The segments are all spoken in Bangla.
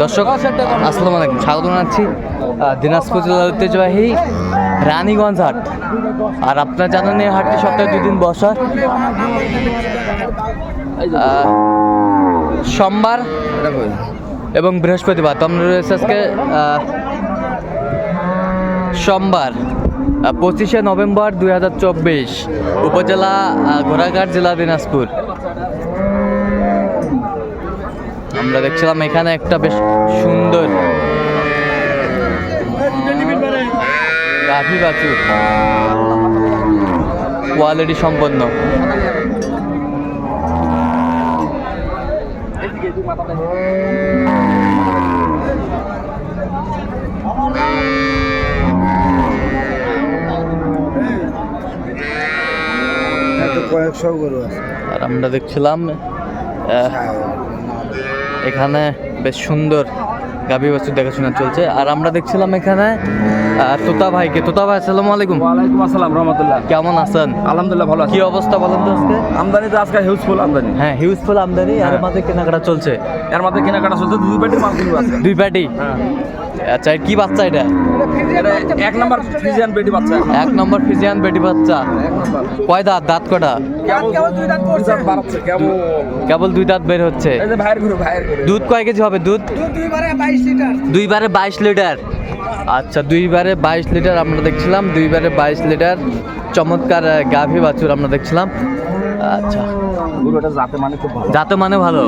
দর্শক, আসসালামু আলাইকুম। স্বাগত জানাচ্ছি দিনাজপুর জেলার ঐতিহ্যবাহী রানীগঞ্জ হাট। আর আপনার জানেন এই হাটটি সপ্তাহে দুই দিন বসা সোমবার এবং বৃহস্পতিবার। তো আমরা রয়েছে আজকে সোমবার পঁচিশে নভেম্বর দুই হাজার চব্বিশ, উপজেলা ঘোড়াঘাট জেলা দিনাজপুর। আমরা দেখছিলাম এখানে একটা বেশ সুন্দর গাভী বাছুর। কোয়ালিটি সম্পন্ন। আর আমরা দেখছিলাম এখানে বেশ সুন্দর গাভী বস্তু দেখাশোনা চলছে। আর আমরা দেখছিলাম এখানে তোতা ভাইকে। তোতা ভাই আসসালামু আলাইকুম। ওয়ালাইকুম আসসালাম রহমতুল্লাহ। কেমন আছেন? আলহামদুলিল্লাহ ভালো কি অবস্থা বলেন তো আজকে? আমদানি তো আজকে হিউজফুল আমদানি। হ্যাঁ হিউজফুল আমদানি। আর হ্যাঁ। মাঝে কেনাকাটা চলছে। এর মধ্যে কেনাকাটা চলছে দুই প্যাকেট মাল কিনবো আছে দুই প্যাটি হ্যাঁ। আচ্ছা কি বাচ্চা এটা? এটা এক নাম্বার ফ্রিজিয়ান পেটি বাচ্চা। এক নম্বর ফিজিয়ান বেটি বাচ্চা। এক নাম্বার। কয় দাঁত? দাঁত কটা? কেবল দুই দাঁত কেবল। কেবল দুই দাঁত বের হচ্ছে। এই যে ভাইয়ের ঘুরে ভাইয়ের ঘুরে দুধ কয় কেজি হবে? দুধ দুইবারে বাইশ লিটার। দুইবারে বাইশ লিটার। আচ্ছা দুইবারে বাইশ লিটার আমরা দেখছিলাম দুইবারে বাইশ লিটার চমৎকার গাভী বাছুর আমরা দেখছিলাম। আচ্ছা। গরুটা জাতে মানে খুব ভালো। যাতে মানে ভালো?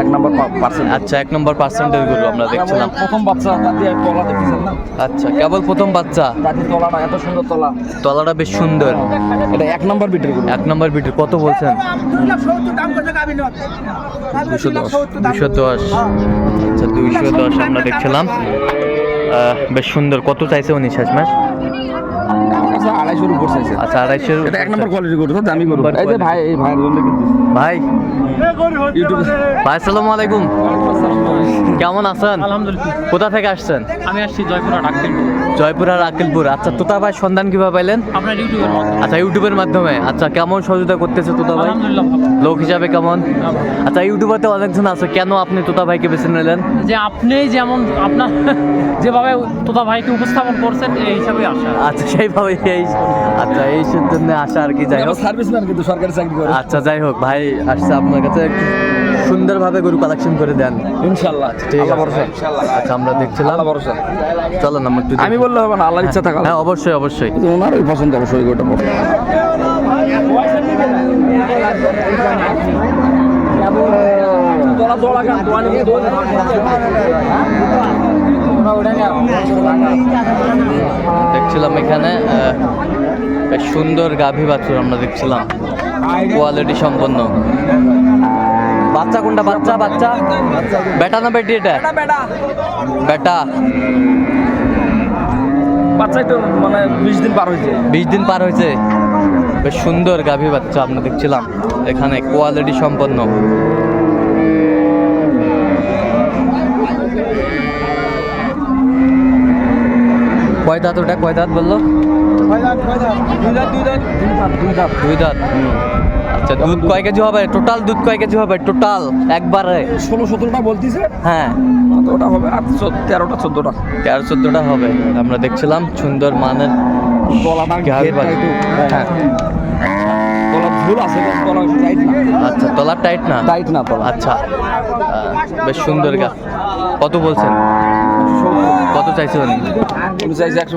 এক নাম্বার পার্সেন্ট আচ্ছা এক নম্বর পার্সেন্টেজ গরু আমরা দেখছিলাম। প্রথম বাচ্চা দাদি তলা দেখতেছেন না? আচ্ছা কেবল প্রথম বাচ্চা? দাদি তলাটা এত সুন্দর তলা। তলাটা বেশ সুন্দর। এটা এক নাম্বার বিটের গরু। এক নম্বর বিটের কত বলছেন? দুশো দশ দুশো দশ। আচ্ছা দুইশো দশ আমরা দেখছিলাম। বেশ সুন্দর। কত চাইছে উনি শেষ মাস? আচ্ছা আড়াইশোর উপর চাইছে আচ্ছা আড়াইশো এটা এক নম্বর কোয়ালিটি গরু তো দামি গরু। এই যে ভাই এই ভাইয়ের জন্য কিন্তু ভাই। ইউটিউবে। ভাই আসসালামু আলাইকুম। কেমন আছেন? আলহামদুলিল্লাহ। কোথা থেকে আসছেন? আমি আসছি জয়পুরহাট আক্কেলপুর জয়পুর আর আকিলপুর আচ্ছা তোতা ভাই সন্ধান কীভাবে পাইলেন? আপনার ইউটিউবের মাধ্যমে। আচ্ছা ইউটিউবের মাধ্যমে। আচ্ছা কেমন সহযোগিতা করতেছে তোতা ভাই? লোক হিসাবে কেমন? আচ্ছা ইউটিউবে তো অনেকজন আছে। কেন আপনি তোতা ভাইকে বেছে নিলেন? যে আপনি যেমন আপনার যেভাবে তোতা ভাইকে উপস্থাপন করছেন এই হিসাবে আসা। আচ্ছা সেইভাবে আচ্ছা এই জন্য আসা আর কি যাই হোক। সার্ভিসম্যান কিন্তু সরকারি চাকরি করে। আচ্ছা যাই হোক ভাই আসছে আপনার কাছে। সুন্দরভাবে গরু কালেকশন করে দেন। ইনশাআল্লাহ ঠিক আছে। আচ্ছা আমরা দেখছিলাম। ভরসা। চলো না একটু আমি বললে হবে না আল্লাহর ইচ্ছা থাকা হ্যাঁ অবশ্যই অবশ্যই। ওনার পছন্দ অবশ্যই ওইটা বলব দেখছিলাম এখানে বেশ সুন্দর গাভী বাছুর আমরা দেখছিলাম কোয়ালিটি সম্পন্ন। বাচ্চা কোনটা? বাচ্চা বাচ্চা? বেটা না বেটি এটা? বেটা। বাচ্চা একটু মানে বিশ দিন পার হয়েছে। বিশ দিন পার হয়েছে। বেশ সুন্দর গাভী বাচ্চা আমরা দেখছিলাম এখানে কোয়ালিটি সম্পন্ন। কয় দাঁত ওটা? কয় দাঁত বলল? দুই দাঁত। আচ্ছা দুধ কয় কেজি হবে? টোটাল দুধ কয় কেজি হবে? টোটাল একবারে। ষোলো সতেরোটা বলতিছে? হ্যাঁ। ওটা হবে আর তেরোটা চোদ্দোটা। তেরো চোদ্দোটা হবে। আমরা দেখছিলাম সুন্দর মানের হ্যাঁ। ভুল আছে তলা টাইট না। আচ্ছা টাইট না? টাইট না তলা। আচ্ছা বেশ সুন্দর গা কত বলছেন? কত চাইছেন চাইছি একশো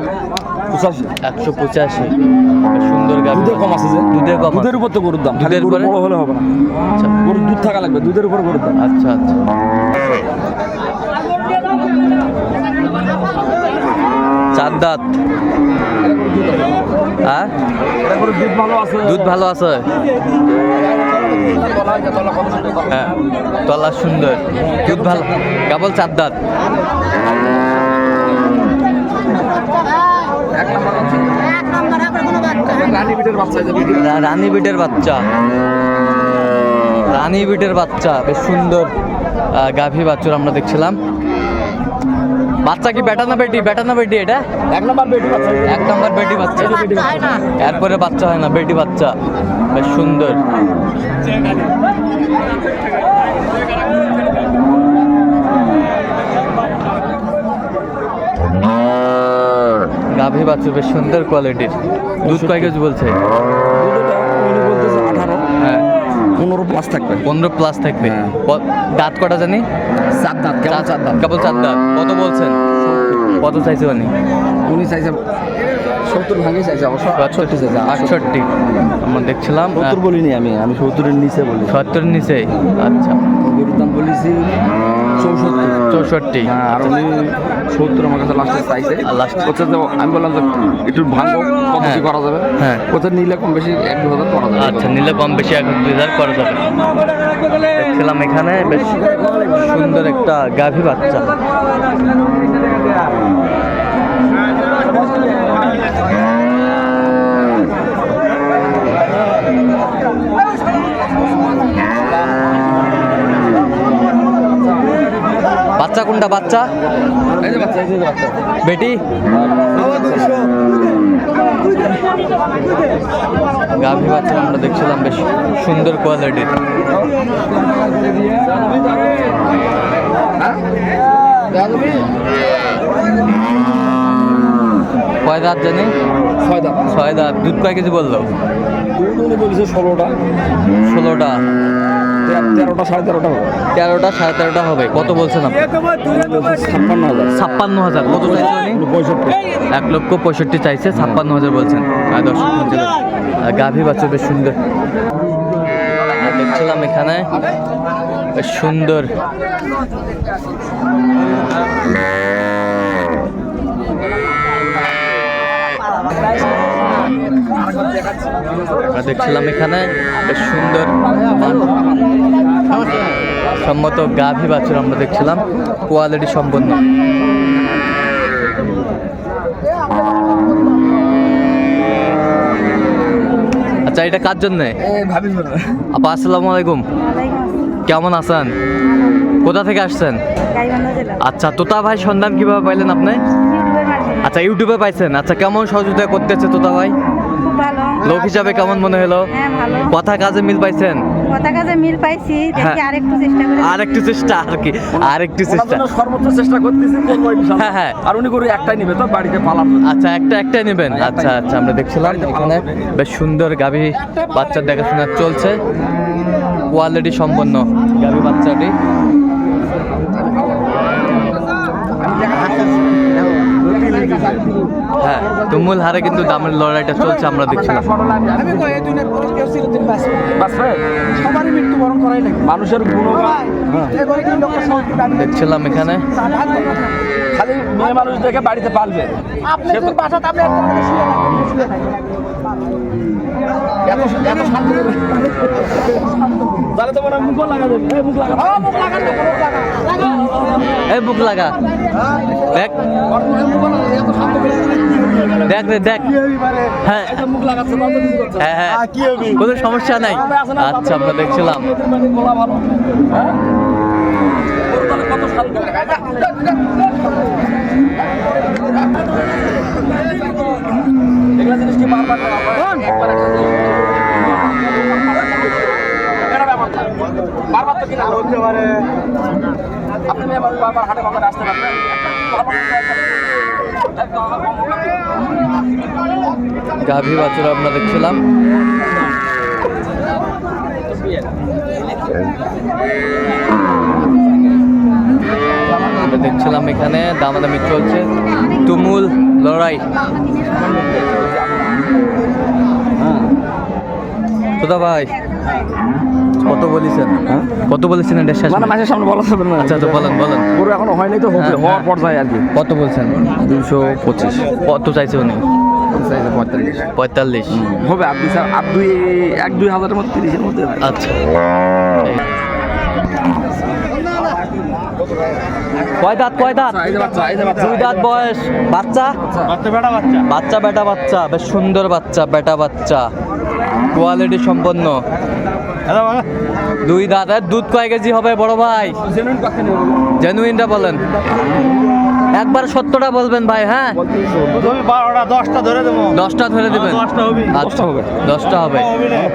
পঁচাশি। একশো পঁচাশি। সুন্দর গা দুধের কম আছে যে? দুধের কম দুধের উপর তো গরুর দাম। দুধের উপরে? হলে হবে না। আচ্ছা। গরুর দুধ থাকা লাগবে দুধের উপর গরুর দাম। আচ্ছা আচ্ছা। চার দাঁত। হ্যাঁ দুধ ভালো আছে। দুধ ভালো আছে? হ্যাঁ তলা সুন্দর। দুধ ভালো। কেবল চার দাঁত। রানী বিটের বাচ্চা রানী বিটের বাচ্চা। রানী বিটের বাচ্চা বেশ সুন্দর আহ, গাভী বাচ্চুর আমরা দেখছিলাম। বাচ্চা কি বেটা না বেটি? বেটা না বেটি এটা? এক নম্বর বেটি বাচ্চা। এক নম্বর বেটি বাচ্চা। এরপরে বাচ্চা হয় না বেটি বাচ্চা। বেশ সুন্দর। গাভী বাছুর বেশ সুন্দর কোয়ালিটির দুধ কয় কেজি বলছে? হ্যাঁ। পনেরো প্লাস থাকবে। পনেরো প্লাস থাকবে হ্যাঁ। দাঁত কটা জানি? চার দাঁত কেমন চার দাঁত। কেবল চার দাঁত। কত বলছেন? কত চাইছে উনি? উনি চাইছে সত্তর ভাঙে চাইছে অবশ্য আটষট্টি চাইছে আটষট্টি। আমরা দেখছিলাম সত্তর বলিনি আমি আমি সত্তরের নিচে বলি। সত্তর নিচে? আচ্ছা। গরুর দাম বলেছি চৌষট্টি। চৌষট্টি। হ্যাঁ আর উনি সত্তর আমার কাছে লাস্টে চাইছে আর লাস্ট এ? হচ্ছে যে আমি বললাম যে একটু ভাঙবো কত। কি করা যাবে হ্যাঁ। কোথাও নিলে কম বেশি এক দু হাজার করা যাবে আচ্ছা নিলে কম বেশি এক দু হাজার করা যাবে দেখছিলাম এখানে বেশ সুন্দর একটা গাভী বাচ্চা বাচ্চা কোনটা বাচ্চা? বেটি? গাভী বাচ্চা আমরা দেখছিলাম বেশ সুন্দর কোয়ালিটির কয় দাঁত জানি? ছয় দাম ছয় দাঁত। দুধ কয় কেজি বলল? ষোলোটা। ষোলোটা। তেরোটা সাড়ে তেরোটা হবে। তেরোটা সাড়ে তেরোটা হবে। কত বলছেন আপনি? ছাপ্পান্ন হাজার। ছাপ্পান্ন হাজার। কত চাইছে উনি? পঁয়ষট্টি এক লক্ষ পঁয়ষট্টি চাইছে ছাপ্পান্ন হাজার বলছেন। আর দর্শক গাভী বাচ্চা বেশ সুন্দর। দেখছিলাম এখানে বেশ সুন্দর। আমরা দেখছিলাম এখানে বেশ সুন্দর সম্মত গাভী বাছুর আমরা দেখছিলাম কোয়ালিটি সম্পন্ন। আচ্ছা এটা কার জন্যে? ভাবি আপা আসসালামু আলাইকুম। কেমন আছেন? কোথা থেকে আসছেন? আচ্ছা তোতা ভাই সন্ধান কীভাবে পাইলেন আপনি? আচ্ছা ইউটিউবে পাইছেন। আচ্ছা কেমন সহযোগিতা করতেছে তোতা ভাই? লোক হিসাবে কেমন মনে হলো? হ্যাঁ কথা কাজে মিল পাইছেন? কথা কাজে মিল পাইছি হ্যাঁ। দেখি আরেকটু চেষ্টা করে আরেকটু চেষ্টা আর কি আর একটু চেষ্টা। সর্বোচ্চ চেষ্টা করতেছি করব ইনশাআল্লাহ। হ্যাঁ, হ্যাঁ। আর উনি গরু একটাই নিবে তো বাড়িতে পালাম আচ্ছা একটা একটাই নেবেন? আচ্ছা আচ্ছা আমরা দেখছিলাম এখানে বেশ সুন্দর গাভী বাচ্চার দেখাশোনা চলছে। কোয়ালিটি সম্পন্ন। গাভী বাচ্চাটি হ্যাঁ তুমুল হারে কিন্তু দামের লড়াইটা চলছে আমরা দেখছি না। মানুষের হ্যাঁ। দেখছিলাম এখানে। খালি মেয়ে মানুষ দেখে বাড়িতে পালবে। সে তো- এত এত তাহলে তো হয় মুখও লাগা মুখ লাগা। এই বুক লাগা দেখ ওর মুখে লাগা। করে। দেখ রে দেখ। হ্যাঁ। মুখ। হ্যাঁ হ্যাঁ। কোনো সমস্যা নাই। আচ্ছা আমরা দেখছিলাম মেয়েদের মানে বলা ভালো। হ্যাঁ? ওর তাহলে কত শান্ত। এগুলা জিনিস কি বারবার করা হয়? একবার একটা জিনিস। এটা ব্যাপার না। বারবার তো কিনা হতে পারে আপনি মেয়ে মানুষ বারবার হাটে বাজারে আসতে পারবেন গাভী বাছুর আমরা দেখছিলাম। দেখছিলাম এখানে দামাদামি চলছে। তুমুল লড়াই। তোদা ভাই কত বলেছেন? কত বলেছেন এটা শেষ মানে মাসের সামনে বলা যাবে না। আচ্ছা তো বলেন বলেন। গরু এখনও হয়নি তো হবে হ্যাঁ, হওয়ার হ্যাঁ। পর্যায়ে আর কি। কত বলছেন? দুশো পঁচিশ। কত চাইছে উনি? পঁয়তাল্লিশ? পঁয়তাল্লিশ। হবে আর দুই এক দুই হাজারের মধ্যে তিরিশের মধ্যে আচ্ছা। কয় দাঁত কয় দাঁত। দুই দাঁত বয়স। বাচ্চা? বাচ্চা। বেটা বাচ্চা। বেশ সুন্দর বাচ্চা বেটা বাচ্চা। কোয়ালিটি সম্পন্ন। দুই দাঁত দুধ কয় কেজি হবে বড় ভাই। জেনুইনটা বলেন। একবার সত্যটা বলবেন ভাই হ্যাঁ? তুমি বারোটা দশটা ধরে দেবো। দশটা ধরে দেবেন। দশটা হবে। আচ্ছা হবে। দশটা হবে।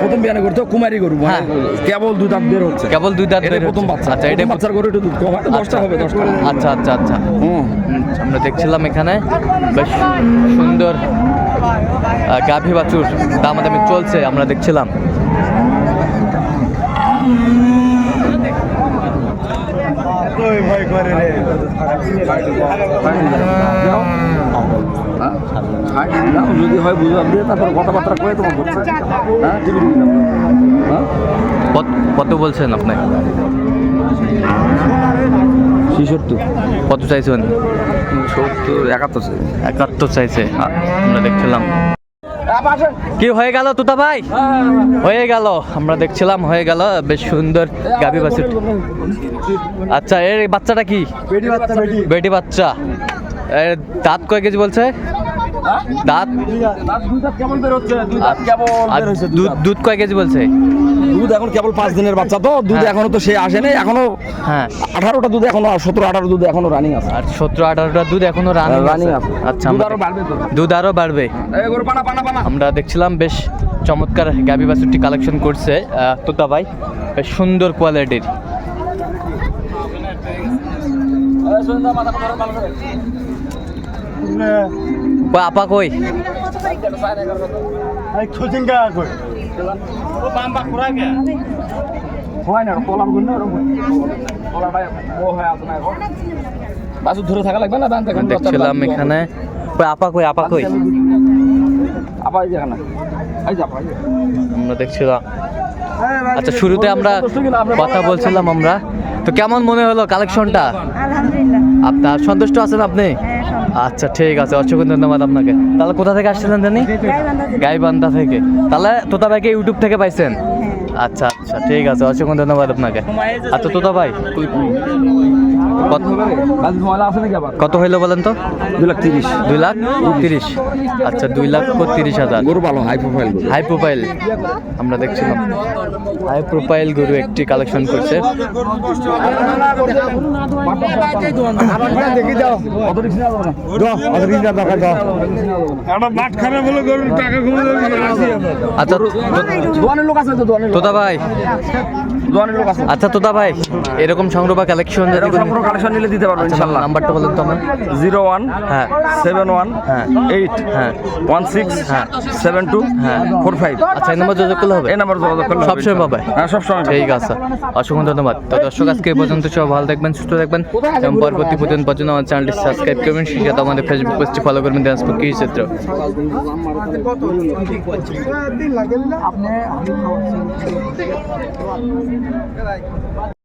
প্রথম বিয়ানে করতে কুমারী গরু মানে হ্যাঁ। কেবল দুধ দাঁত বের হচ্ছে। কেবল দুই দাঁত বের প্রথম বাচ্চা। আচ্ছা এটা বাচ্চার গরু একটু দুধ কম দশটা হবে দশটা আচ্ছা আচ্ছা আচ্ছা। হুম। হুম, আমরা দেখছিলাম এখানে। বেশ সুন্দর গাভী বাছুর দামাদামি চলছে আমরা দেখছিলাম। ভয় করে রে। দাও, যদি হয় বুঝলাম দিয়ে তারপর কথাবার্তা করে তোমার করছে হ্যাঁ হ্যাঁ কত বলছেন আপনি? ছিষট্টি। কত চাইছেন? সত্তর একাত্তর একাত্তর চাইছে। আমরা দেখছিলাম। কি হয়ে গেল তুতা ভাই? হয়ে গেল। আমরা দেখছিলাম হয়ে গেল বেশ সুন্দর গাভী বাছুর। আচ্ছা এর বাচ্চাটা কি? বেটি বাচ্চা বেটি। বেটি বাচ্চা। এর দাঁত কয় কেজি বলছে? দাঁত? কেমন বের হচ্ছে দাঁত বের হয়েছে দুধ দুধ কয় কেজি বলছে? দুধ এখন কেবল পাঁচ দিনের বাচ্চা তো দুধ হ্যাঁ। এখনও তো সে আসে নাই এখনও হ্যাঁ। আঠারোটা দুধ এখনও সতেরো আঠারো দুধ এখনও রানিং আছে। আর সতেরো আঠারোটা দুধ এখনও রানিং রানিং আছে। আচ্ছা আরও বাড়বে দুধ আরও বাড়বে। এই গরু পানা পানা পানা আমরা দেখছিলাম বেশ চমৎকার গাবি বাছুরটি কালেকশন করছে তোতা ভাই বেশ সুন্দর কোয়ালিটির কই? আপা কই কই? ও বাম্বা কুড়া কে হয় না কলাম গুণ না কলাটা ও হয়ে আছে না বাসু ধরে থাকা লাগবে না আমরা দেখছিলাম এখানে। কই আপা কই আপা কই? আবার এই যা ভাই আমরা দেখছিলাম। আচ্ছা শুরুতে আমরা কথা বলছিলাম আমরা। তো কেমন মনে হলো কালেকশনটা আলহামদুলিল্লাহ। আপনার সন্তুষ্ট আছেন আপনি? হ্যাঁ আচ্ছা ঠিক আছে অসংখ্য ধন্যবাদ আপনাকে। তাহলে কোথা থেকে আসছিলেন জানি? গাইবান্ধা থেকে। থেকে তাহলে তোতা ভাইকে ইউটিউব থেকে পাইছেন? হ্যাঁ। আচ্ছা আচ্ছা ঠিক আছে অসংখ্য ধন্যবাদ আপনাকে। আচ্ছা তোতা ভাই। কত? হইল বলেন তো? দুই লাখ তিরিশ। দুই লাখ তিরিশ। আচ্ছা দুই লাখ তিরিশ হাজার। গরু ভালো হাই প্রোফাইল হাই প্রোফাইল আমরা দেখছিলাম। হাই প্রোফাইল গরু একটি কালেকশন করছে। আচ্ছা দোয়ানের লোক আছে তো দোয়ানের লোক। তোতা ভাই। আচ্ছা তোতা ভাই এরকম সংগ্রহ বা কালেকশন যদি কোনো কালেকশন নিলে দিতে পারব আচ্ছা ইনশাল্লাহ। নাম্বারটা বলেন তো আমার। জিরো ওয়ান হ্যাঁ। সেভেন ওয়ান হ্যাঁ। এইট হ্যাঁ। ওয়ান সিক্স হ্যাঁ। সেভেন টু হ্যাঁ। Four five. আচ্ছা এই নাম্বার যোগাযোগ করলে হবে? এই নাম্বার যোগাযোগ করলে হবে সবসময় পাবে? হ্যাঁ সবসময় পাবে। ঠিক আছে। অসংখ্য ধন্যবাদ। তো দর্শক আজকে এই পর্যন্ত সব ভালো থাকবেন সুস্থ থাকবেন এবং পরবর্তী পর্যন্ত পর্যন্ত আমার চ্যানেলটি সাবস্ক্রাইব করবেন। সেই সাথে আমাদের ফেসবুক পেজটি ফলো করবেন দিনাজপুর কৃষি 拜拜。